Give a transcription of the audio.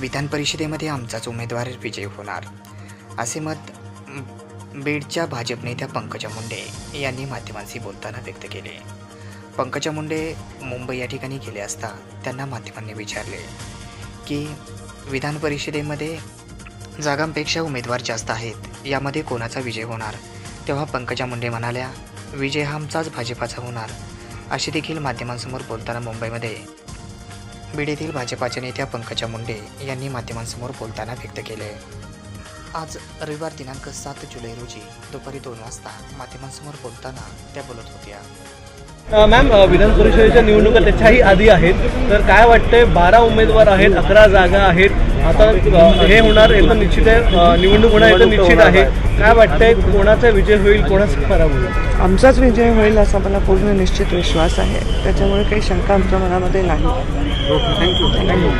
विधान परिषदेमध्ये आमचाच उमेदवार विजय होणार असे मत बीडच्या भाजप नेत्या पंकजा मुंडे यांनी माध्यमांशी बोलताना व्यक्त केले. पंकजा मुंडे मुंबई या ठिकाणी गेले असता त्यांना माध्यमांनी विचारले की विधान परिषदेमध्ये जागांपेक्षा उमेदवार जास्त आहेत यामध्ये कोणाचा विजय होणार? तेव्हा पंकजा मुंडे म्हणाल्या विजय हा आमचाच भाजपाचा होणार असे देखील माध्यमांसमोर बोलताना मुंबईमध्ये बीड येथील भाजपाच्या नेत्या पंकजा मुंडे यांनी माध्यमांसमोर बोलताना व्यक्त केले. आज रविवार दिनांक सात जुलै रोजी दुपारी दोन वाजता माध्यमांसमोर बोलताना त्या बोलत होत्या. मॅम विधान परिषदेच्या निवडणुका त्याच्याही आधी आहेत. तर काय वाटतंय बारा उमेदवार आहेत अकरा जागा आहेत. आता हे होणार हे तर निश्चित आहे. निवडणूक होणार हे तर निश्चित आहे. काय वाटतंय कोणाचा विजय होईल कोणाचा पराभव होईल? आमचाच विजय होईल असा मला पूर्ण निश्चित विश्वास आहे. त्याच्यामुळे काही शंका आमच्या मनामध्ये नाही. थँक्यू